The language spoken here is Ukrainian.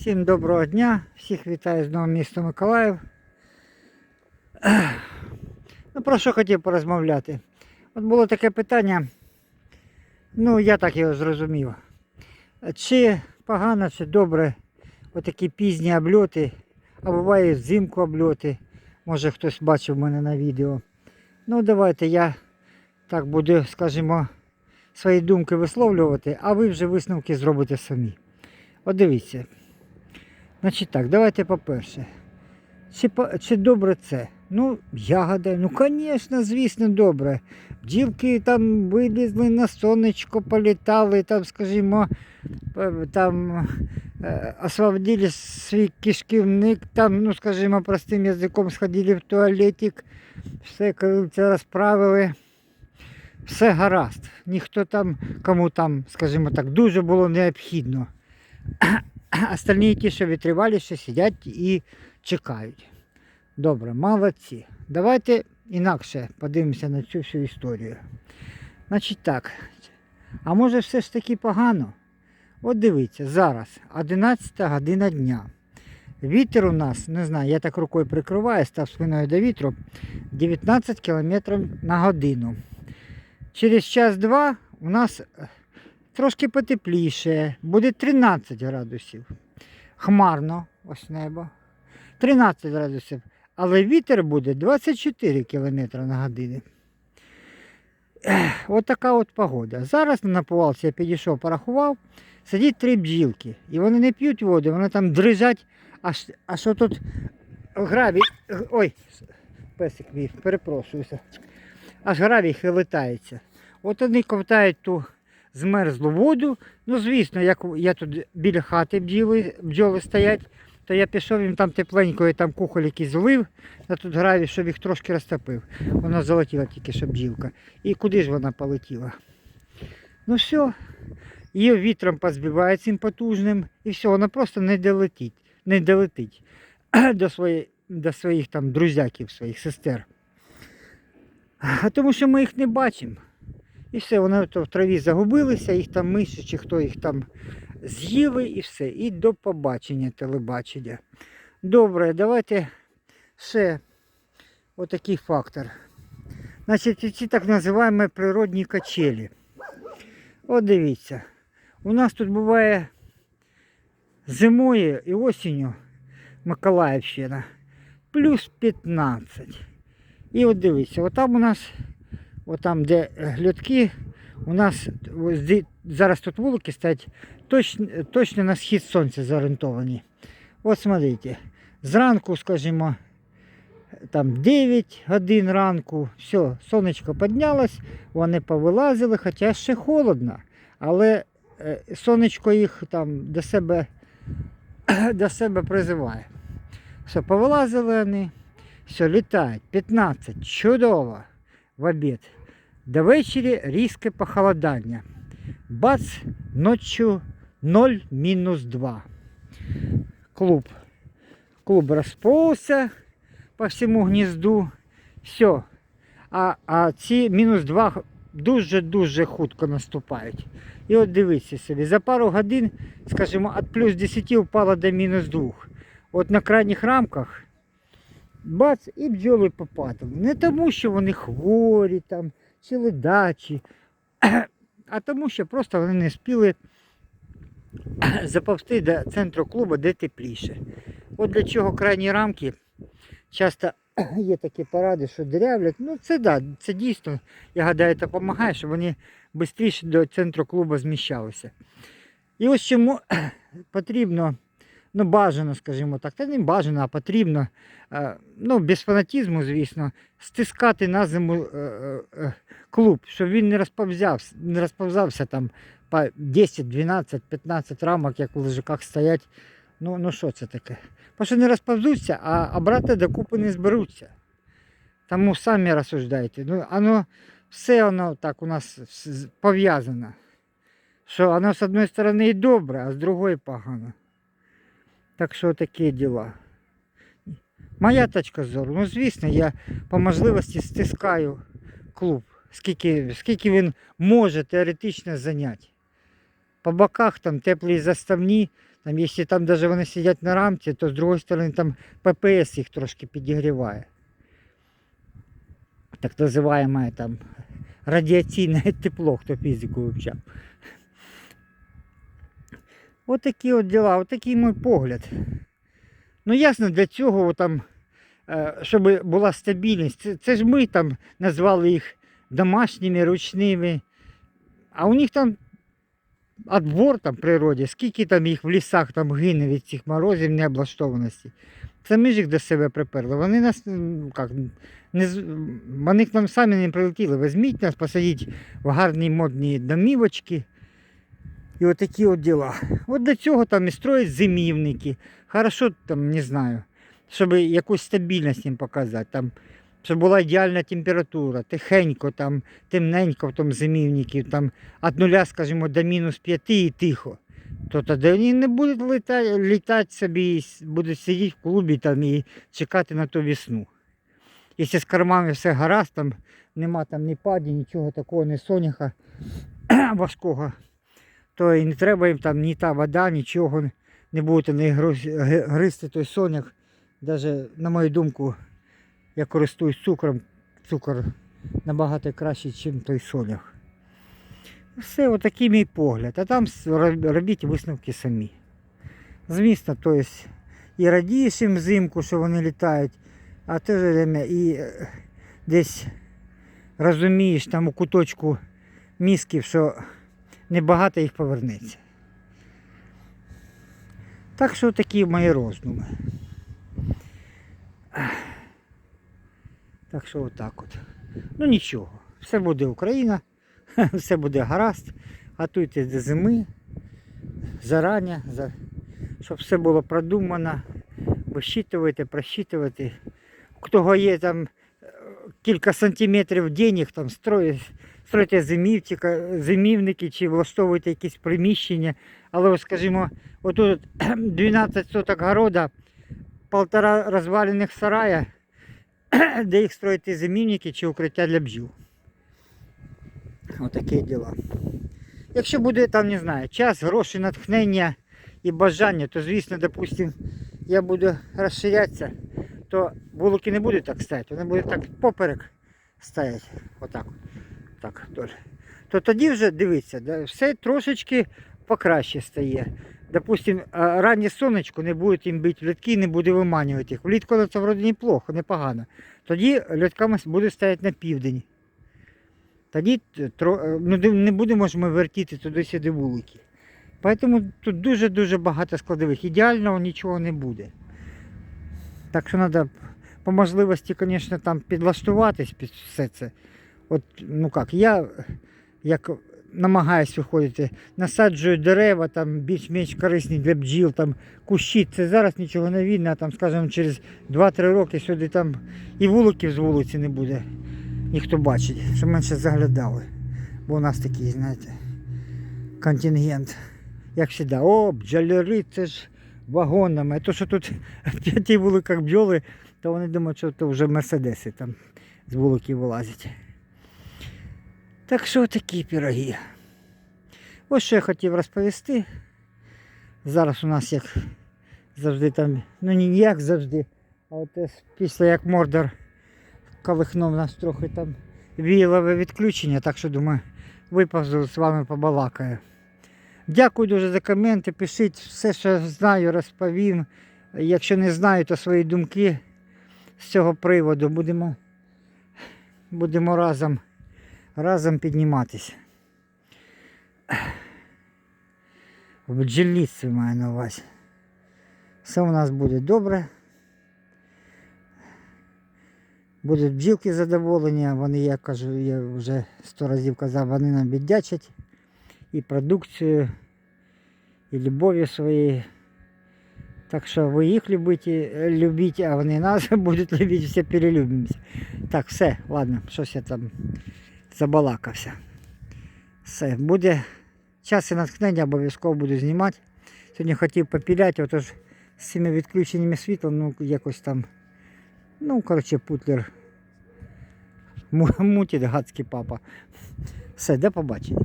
Всім доброго дня, всіх вітаю з нового міста Миколаїв. Ну, про що хотів порозмовляти? От було таке питання, ну я так його зрозумів. Чи погано, чи добре отакі пізні обльоти, а буває взимку обльоти. Може хтось бачив мене на відео. Ну давайте я так буду, скажімо, свої думки висловлювати, а ви вже висновки зробите самі. От дивіться. Значить так, давайте по-перше. Чи, чи добре це? Ну, ягода, ну, звісно, звісно, добре. Бджілки там вилізли на сонечко, політали, там, скажімо, е, там е, освободили свій кишківник, там, ну, скажімо, простим язиком сходили в туалетик, все, це розправили. Все гаразд. Ніхто там, кому там, скажімо так, дуже було необхідно. Остальні ті, що витриваліше, сидять і чекають. Добре, молодці. Давайте інакше подивимося на цю всю історію. Значить так. А може все ж таки погано? От дивіться, зараз 11 година дня. Вітер у нас, не знаю, я так рукою прикриваю, став спиною до вітру, 19 км на годину. Через час-два у нас трошки потепліше, буде 13 градусів. Хмарно, ось небо. 13 градусів. Але вітер буде 24 км на годину. От така от погода. Зараз на наповалці я підійшов, порахував, сидять три бджілки. І вони не п'ють воду, вони там дрижать, аж, аж тут гравій. Ой, песик мій, перепрошуюся. Аж гравій хилитається. От вони ковтають ту змерзлу воду. Ну, звісно, як я тут біля хати бджіли, бджоли стоять, то я пішов їм там тепленької там кухоль якийсь злив, на тут гравій, щоб їх трошки розтопив. Вона залетіла тільки що бджілка. І куди ж вона полетіла? Ну все, її вітром позбиває цим потужним, і все, вона просто не долетить, не долетить до, своєї, до своїх там друзяків, своїх сестер. А тому що ми їх не бачимо. І все, вони в траві загубилися, їх там миші чи хто їх там з'їли і все. І до побачення телебачення. Добре, давайте ще отакий фактор. Значить, ці так називаємо природні качелі. От дивіться. У нас тут буває зимою і осінню Миколаївщина плюс 15. І от дивіться, отам у нас, отам, де глядки, у нас зараз тут вулики стоять точно, точно на схід сонця зорієнтовані. От смотрите, зранку, скажімо, там 9 годин ранку, все, сонечко піднялось, вони повилазили, хоча ще холодно, але е, сонечко їх там до себе, до себе призиває. Все, повилазили вони. Все, літають. 15. Чудово. В обід. До вечері різке похолодання. Бац, ночью 0 мінус 2. Клуб. Клуб розповзся по всьому гнізду. Все. А, а ці мінус 2 дуже-дуже хутко наступають. І от дивіться собі, за пару годин, скажімо, від плюс 10 впало до мінус 2. От на крайніх рамках бац, і бджоли попадали. Не тому, що вони хворі там, чи ледачі, а тому, що просто вони не спіли заповзти до центру клубу, де тепліше. От для чого крайні рамки часто є такі поради, що дерявлять. Ну це да, це дійсно, я гадаю, допомагає, щоб вони швидше до центру клубу зміщалися. І ось чому потрібно ну, бажано, скажімо так, та не бажано, а потрібно, е, ну, без фанатізму, звісно, стискати на зиму е, е, клуб, щоб він не розповзявся, не розповзався там по 10, 12, 15 рамок, як у лежаках стоять. Ну, ну що це таке? Бо що не розповзуться, а обрати докупи не зберуться. Тому самі розсуждайте. Ну, оно, все воно так у нас пов'язано. Що воно з одної сторони і добре, а з другої погано. Так що такі діла. Моя точка зору, ну звісно, я по можливості стискаю клуб, скільки, скільки він може теоретично зайняти. По боках там теплі заставні, Там, якщо там даже вони сидять на рамці, то з другої сторони там ППС їх трошки підігріває. Так називаємо там радіаційне тепло, хто фізику вивчав. От такі от діла, от такий мій погляд. Ну ясно, для цього там, е, щоб була стабільність. Це, це ж ми там назвали їх домашніми, ручними. А у них там отбор там в природі, скільки там їх в лісах там гине від цих морозів необлаштованості. Це ми ж їх до себе приперли. Вони нас як, не, вони к нам самі не прилетіли. Візьміть нас, посадіть в гарні модні домівочки. І отакі от діла. От до цього там і строять зимівники. Хорошо там, не знаю, щоб якусь стабільність їм показати. Там, щоб була ідеальна температура, тихенько, там, темненько в тому зимівнику, там від нуля, скажімо, до мінус п'яти і тихо. То тоді вони не будуть літати, літати собі, будуть сидіти в клубі там, і чекати на ту весну. Якщо з кормами все гаразд, там нема там ні паді, нічого такого, ні соняха важкого, то і не треба їм там ні та вода, нічого не будете не гризти той соняк. Даже, на мою думку, я користуюсь цукром, цукор набагато кращий, ніж той сонях. Все, отакий мій погляд. А там робіть висновки самі. Звісно, то і радієш їм взимку, що вони літають, а те время і е, десь розумієш там у куточку мізків, що небагато їх повернеться. Так що такі мої роздуми. Так що отак от. Ну нічого, все буде Україна, все буде гаразд. Готуйтесь до зими зарані, за... щоб все було продумано. Висчитувати, просчитувати. У кого є там е, кілька сантиметрів денег, там строї, зимівтика, зимівники чи влаштовуйте якісь приміщення. Але, от, скажімо, отут 12 соток города, полтора розвалених сарая, де їх строїти зимівники чи укриття для бджіл. Отакі діла. Якщо буде там, не знаю, час, гроші, натхнення і бажання, то звісно, допустим, я буду розширятися, то вулики не будуть так стояти, вони будуть так поперек стояти. Отак. Так. То тоді вже дивіться, все трошечки покраще стає. Допустим, раннє сонечко не буде їм бити льотки, не буде виманювати їх. Влітку це вроді неплохо, непогано. Тоді льотками буде стояти на південь. Тоді ну, не будемо ж ми вертіти туди-сюди вулики. Тому тут дуже-дуже багато складових. Ідеального нічого не буде. Так що треба по можливості, звісно, там підлаштуватись під все це. От, ну як, я як намагаюсь виходити, насаджую дерева, там більш-менш корисні для бджіл, там кущі. Це зараз нічого не видно, а там, скажімо, через 2-3 роки сюди там і вуликів з вулиці не буде. Ніхто бачить, щоб менше заглядали. Бо у нас такий, знаєте, контингент. Як завжди, о, бджоляри, це ж вагонами. А то, що тут ті вуликах бджоли, то вони думають, що це вже мерседеси там з вуликів вилазять. Так що такі пироги. Ось що я хотів розповісти. Зараз у нас як завжди там, ну не як завжди, а от після як Мордор колихнув нас трохи там віялове відключення, так що думаю, виповзу з вами побалакаю. Дякую дуже за коменти. Пишіть все, що знаю, розповім. Якщо не знаю, то свої думки з цього приводу будемо, будемо разом, разом підніматися. В бджільництві маю на увазі. Все у нас буде добре. Будуть бджілки задоволені, вони, я кажу, я вже сто разів казав, вони нам віддячать і продукцію, і любов'ю своєю. Так що ви їх любите, любіть, а вони нас будуть любити, все перелюбимося. Так, все, ладно, щось я там забалакався. Все, буде час і натхнення, обов'язково буду знімати. Сьогодні хотів попіляти, отож з цими відключеннями світла, ну якось там, ну, коротше, путлер мутить гадський папа. Все, до побачення.